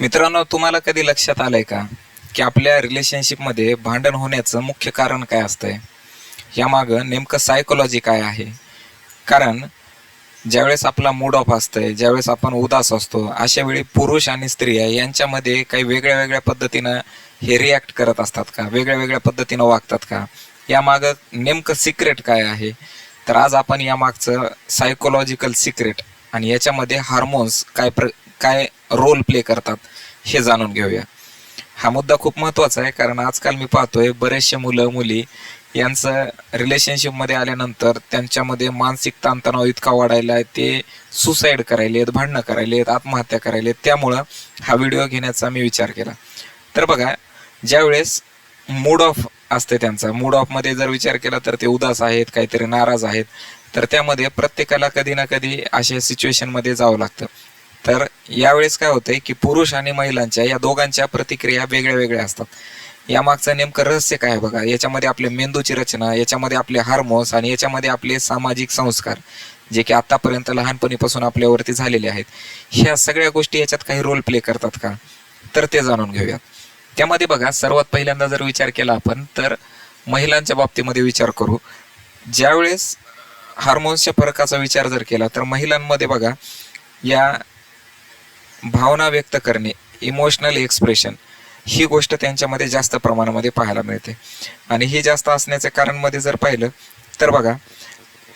मित्रांनो तुम्हाला कधी लक्षात आलंय का की आपल्या रिलेशनशिपमध्ये भांडण होण्याचं मुख्य कारण काय असतंय? यामागं नेमकं सायकोलॉजी काय आहे? कारण ज्यावेळेस आपला मूड ऑफ असतंय ज्यावेळेस आपण उदास असतो अशा वेळी पुरुष आणि स्त्रिया यांच्यामध्ये काही वेगळ्या वेगळ्या पद्धतीनं हे रिॲक्ट करत असतात का? वेगळ्या वेगळ्या पद्धतीनं वागतात का? यामागं नेमकं सिक्रेट काय आहे? तर आज आपण यामागचं सायकोलॉजिकल सिक्रेट आणि याच्यामध्ये हार्मोन्स काय प्र काय रोल प्ले करतात हे जाणून घेऊया. हा मुद्दा खूप महत्त्वाचा आहे कारण आजकाल मी पाहतोय बरेचसे मुलं मुली यांचं रिलेशनशिपमध्ये आल्यानंतर त्यांच्यामध्ये मानसिक ताणतणाव इतका वाढायला आहे ते सुसाईड करायले आहेत भांडणं करायले आहेत आत्महत्या करायले आहेत. त्यामुळं हा व्हिडिओ घेण्याचा मी विचार केला. तर बघा ज्यावेळेस मूड ऑफ असते त्यांचा. मूड ऑफमध्ये जर विचार केला तर ते उदास आहेत काहीतरी नाराज आहेत. तर त्यामध्ये प्रत्येकाला कधी ना कधी अशा सिच्युएशनमध्ये जावं लागतं. तर यावेळेस काय होतंय की पुरुष आणि महिलांच्या या दोघांच्या प्रतिक्रिया वेगळ्या वेगळ्या असतात. यामागचं नेमकं रहस्य काय बघा? याच्यामध्ये आपले मेंदूची रचना याच्यामध्ये आपले हार्मोन्स आणि याच्यामध्ये आपले सामाजिक संस्कार जे की आतापर्यंत लहानपणीपासून आपल्यावरती झालेले आहेत. ह्या सगळ्या गोष्टी याच्यात काही रोल प्ले करतात का? तर ते जाणून घेऊयात. त्यामध्ये बघा सर्वात पहिल्यांदा जर विचार केला आपण तर महिलांच्या बाबतीमध्ये विचार करू. ज्यावेळेस हार्मोन्सच्या फरकाचा विचार जर केला तर महिलांमध्ये बघा या भावना व्यक्त करणे इमोशनल एक्सप्रेशन ही गोष्ट त्यांच्यामध्ये जास्त प्रमाणामध्ये पाहायला मिळते. आणि हे जास्त असण्याचे कारणमध्ये जर पाहिलं तर बघा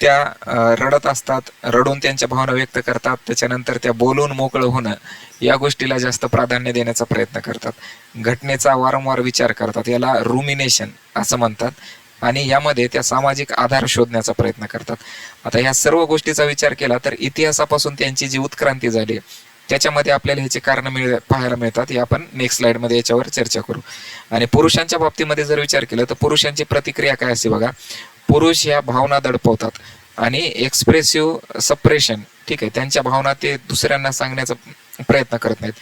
त्या रडत असतात रडून त्यांच्या भावना व्यक्त करतात त्याच्यानंतर त्या बोलून मोकळं होणं या गोष्टीला जास्त प्राधान्य देण्याचा प्रयत्न करतात. घटनेचा वारंवार विचार करतात याला रुमिनेशन असं म्हणतात आणि यामध्ये त्या सामाजिक आधार शोधण्याचा प्रयत्न करतात. आता ह्या सर्व गोष्टीचा विचार केला तर इतिहासापासून त्यांची जी उत्क्रांती झाली त्याच्यामध्ये आपल्याला ह्याची कारण मिळ पाहायला मिळतात. हे आपण नेक्स्ट स्लाइडमध्ये याच्यावर चर्चा करू. आणि पुरुषांच्या बाबतीमध्ये जर विचार केला तर पुरुषांची प्रतिक्रिया काय असते बघा. पुरुष या भावना दडपवतात. आणि एक्सप्रेसिव्ह सप्रेशन ठीक आहे त्यांच्या भावना ते दुसऱ्यांना सांगण्याचा प्रयत्न करत नाहीत.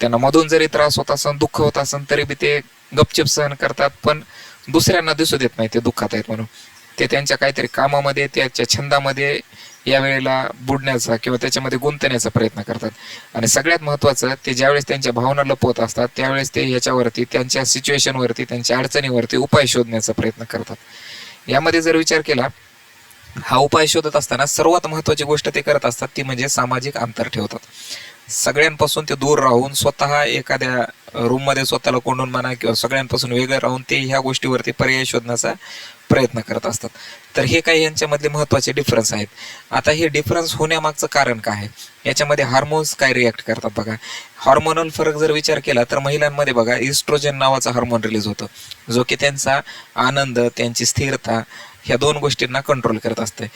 त्यांना मधून जरी त्रास होत असन दुःख होत असन तरी बी ते गपचिप सहन करतात पण दुसऱ्यांना दिसू देत नाही ते दुःखात आहेत म्हणून. ते त्यांच्या काहीतरी कामामध्ये त्याच्या छंदामध्ये या वेळेला बुडण्याचा किंवा त्याच्यामध्ये गुंतण्याचा प्रयत्न करतात. आणि सगळ्यात महत्वाचं ते ज्यावेळेस त्यांच्या भावना लपवत असतात त्यावेळेस ते ह्याच्यावरती त्यांच्या सिच्युएशनवरती त्यांच्या अडचणीवरती उपाय शोधण्याचा प्रयत्न करतात. यामध्ये जर विचार केला हा उपाय शोधत असताना सर्वात महत्वाची गोष्ट ते करत असतात ती म्हणजे सामाजिक अंतर ठेवतात. सगळ्यांपासून ते दूर राहून स्वतः एखाद्या रूममध्ये स्वतःला कोंडून म्हणा किंवा सगळ्यांपासून वेगळं राहून ते ह्या गोष्टीवरती पर्याय शोधण्याचा प्रयत्न करत असतात. तर हे काही यांच्यामधले महत्त्वाचे डिफरन्स आहेत. आता हे डिफरन्स होण्यामागचं कारण काय आहे? याच्यामध्ये हार्मोन्स काय रिॲक्ट करतात बघा. हार्मोनल फरक जर विचार केला तर महिलांमध्ये बघा इस्ट्रोजन नावाचा हार्मोन रिलीज होतो. जो की त्यांचा आनंद त्यांची स्थिरता ह्या दोन गोष्टींना कंट्रोल करत असते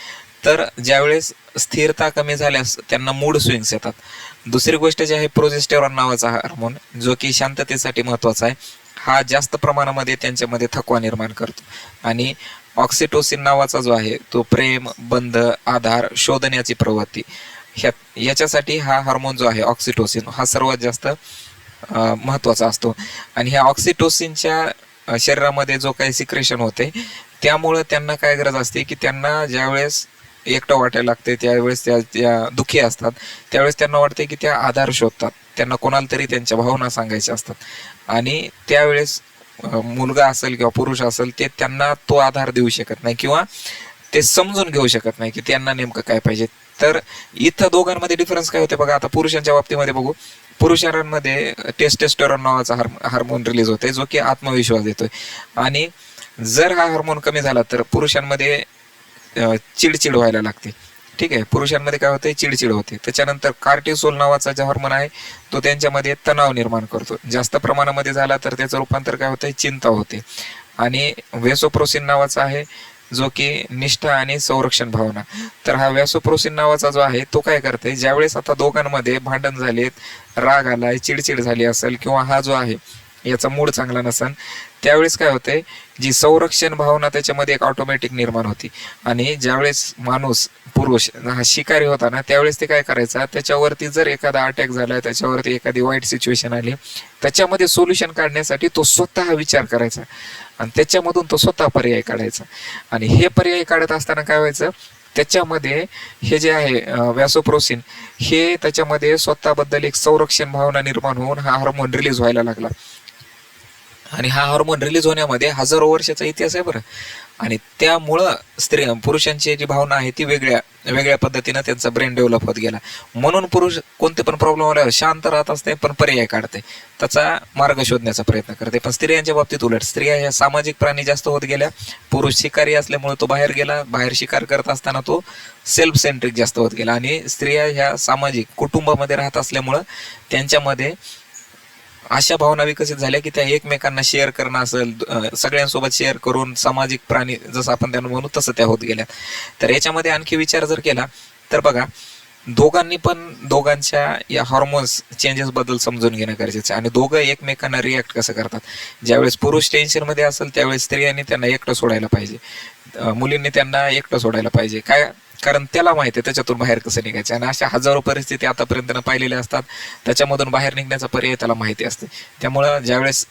तर ज्यावेळेस स्थिरता कमी झाल्यास त्यांना मूड स्विंग्स येतात. दुसरी गोष्ट जी आहे प्रोजेस्टेरॉन नावाचा हार्मोन जो की शांततेसाठी महत्त्वाचा आहे. हा जास्त प्रमाणामध्ये त्यांच्यामध्ये थकवा निर्माण करतो. आणि ऑक्सिटोसिन नावाचा जो आहे तो प्रेम बंध आधार शोधण्याची प्रवृत्ती ह्या याच्यासाठी हा हार्मोन जो आहे ऑक्सिटोसिन हा सर्वात जास्त महत्त्वाचा महत्त्वाचा असतो. आणि ह्या ऑक्सिटोसिनच्या शरीरामध्ये जो काही सिक्रेशन होते त्यामुळं त्यांना काय गरज असते की त्यांना ज्यावेळेस एकटं वाटायला लागते त्यावेळेस त्या त्या दुखी असतात. त्यावेळेस त्यांना वाटते की त्या आधार शोधतात. त्यांना कोणाला तरी त्यांच्या भावना सांगायच्या असतात. आणि त्यावेळेस मुलगा असेल किंवा पुरुष असेल ते त्यांना तो आधार देऊ शकत नाही किंवा ते समजून घेऊ शकत नाही की त्यांना नेमकं काय पाहिजे. तर इथं दोघांमध्ये डिफरन्स काय होते बघा आता पुरुषांच्या बाबतीमध्ये बघू. पुरुषांमध्ये टेस्टेस्टोरॉन नावाचा हार्म हार्मोन रिलीज होते जो की आत्मविश्वास देतोय. आणि जर हा हार्मोन कमी झाला तर पुरुषांमध्ये चिडचिड व्हायला लागते. ठीक आहे? पुरुषांमध्ये काय होते चिडचिड होते. त्याच्यानंतर कार्टिसोल नावाचा जो हार्मोन आहे तो त्यांच्यामध्ये तणाव निर्माण करतो. जास्त प्रमाणामध्ये झाला तर त्याचं रूपांतर काय होतंय? चिंता होते. आणि वेसोप्रोसिन नावाचा आहे जो की निष्ठा आणि संरक्षण भावना. तर हा व्यासोप्रोसिन नावाचा जो आहे तो काय करते ज्यावेळेस आता दोघांमध्ये भांडण झालेत राग आलाय चिडचिड झाली असेल किंवा हा जो आहे याचा मूड चांगला नसन. त्यावेळेस काय होते जी संरक्षण भावना त्याच्यामध्ये एक ऑटोमॅटिक निर्माण होती. आणि ज्यावेळेस माणूस पुरुष हा शिकारी होता ना त्यावेळेस ते काय करायचा त्याच्यावरती जर एखादा अटॅक झाला त्याच्यावरती एखादी वाईट सिच्युएशन आली त्याच्यामध्ये सोल्युशन काढण्यासाठी तो स्वतः विचार करायचा. आणि त्याच्यामधून तो स्वतः पर्याय काढायचा. आणि हे पर्याय काढत असताना काय व्हायचं त्याच्यामध्ये हे जे आहे व्यासोप्रोसिन हे त्याच्यामध्ये स्वतःबद्दल एक संरक्षण भावना निर्माण होऊन हा हार्मोन रिलीज व्हायला लागला. आणि हा हार्मोन रिलीज होण्यामध्ये हजारो वर्षाचा इतिहास आहे बरं. आणि त्यामुळं स्त्री पुरुषांची जी भावना आहे ती वेगळ्या वेगळ्या पद्धतीनं त्यांचा ब्रेन डेव्हलप होत गेला. म्हणून पुरुष कोणते पण प्रॉब्लेम आल्यावर शांत राहत असते पण पर्याय काढते. त्याचा मार्ग शोधण्याचा प्रयत्न करते. पण स्त्रियांच्या बाबतीत उलट स्त्रिया ह्या सामाजिक प्राणी जास्त होत गेल्या. पुरुष शिकारी असल्यामुळे तो बाहेर गेला. बाहेर शिकार करत असताना तो सेल्फ सेंट्रिक जास्त होत गेला. आणि स्त्रिया ह्या सामाजिक कुटुंबामध्ये राहत असल्यामुळं त्यांच्यामध्ये अशा भावना विकसित झाल्या की त्या एकमेकांना शेअर करणं असेल सगळ्यांसोबत शेअर करून सामाजिक प्राणी जसं आपण त्यांना म्हणू तसं त्या होत गेल्या. तर याच्यामध्ये आणखी विचार जर केला तर बघा दोघांनी पण दोघांच्या या हॉर्मोन्स चेंजेस बद्दल समजून घेणं गरजेचं आहे. आणि दोघं एकमेकांना रिॲक्ट कसं करतात? ज्यावेळेस पुरुष टेन्शनमध्ये असेल त्यावेळेस स्त्रियांनी त्यांना एकटं सोडायला पाहिजे. मुलींनी त्यांना एकटं सोडायला पाहिजे. काय कारण त्याला माहिती आहे त्याच्यातून बाहेर कसं निघायचं? आणि अशा हजारो परिस्थिती आतापर्यंत पाहिलेल्या असतात. त्याच्यामधून बाहेर निघण्याचा पर्याय त्याला माहिती असते. त्यामुळं ज्यावेळेस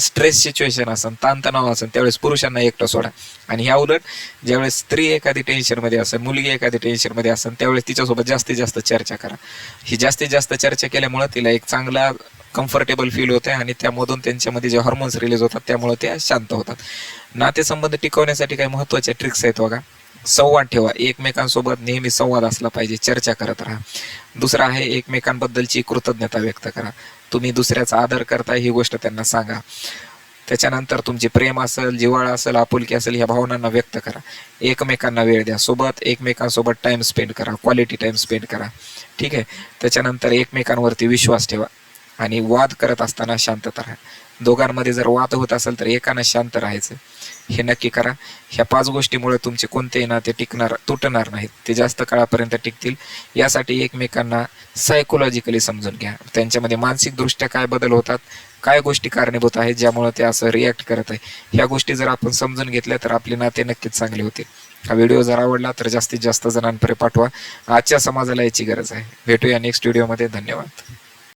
स्ट्रेस सिच्युएशन असेल ताणतणाव असेल त्यावेळेस पुरुषांना एकटं सोडा. आणि ह्या उलट ज्यावेळेस स्त्री एखादी टेन्शनमध्ये असेल मुलगी एखादी टेन्शनमध्ये असेल त्यावेळेस तिच्यासोबत जास्तीत जास्त चर्चा करा. ही जास्तीत जास्त चर्चा केल्यामुळं तिला एक चांगला कम्फर्टेबल फील होते आणि त्यामधून त्यांच्यामध्ये जे हॉर्मोन्स रिलीज होतात त्यामुळे त्या शांत होतात. नातेसंबंध टिकवण्यासाठी काही महत्त्वाच्या ट्रिक्स आहेत बघा. संवाद ठेवा. एकमेकांसोबत नेहमी संवाद असला पाहिजे. चर्चा करत राहा. दुसरं आहे एकमेकांबद्दलची कृतज्ञता व्यक्त करा. तुम्ही दुसऱ्याचा आदर करता ही गोष्ट त्यांना सांगा. त्याच्यानंतर तुमचे प्रेम असेल जिव्हाळा असेल आपुलकी असेल ह्या भावनांना व्यक्त करा. एकमेकांना वेळ द्या. सोबत एकमेकांसोबत टाइम स्पेंड करा. क्वालिटी टाइम स्पेंड करा. ठीक आहे? त्याच्यानंतर एकमेकांवरती विश्वास ठेवा. आणि वाद करत असताना शांतता राहा. दोघांमध्ये जर वाद होत असेल तर एकानं शांत राहायचं. हे नक्की करा. ह्या पाच गोष्टीमुळे तुमचे कोणतेही नाते टिकणार तुटणार नाहीत. ते जास्त काळापर्यंत टिकतील. यासाठी एकमेकांना सायकोलॉजिकली समजून घ्या. त्यांच्यामध्ये मानसिकदृष्ट्या काय बदल होतात काय गोष्टी कारणीभूत आहेत ज्यामुळे ते असं रिॲक्ट करत आहे. ह्या गोष्टी जर आपण समजून घेतल्या तर आपले नाते नक्कीच चांगले होतील. हा व्हिडिओ जर आवडला तर जास्तीत जास्त जणांपर्यंत पाठवा. आजच्या समाजाला याची गरज आहे. भेटूया नेक्स्ट व्हिडिओमध्ये धन्यवाद.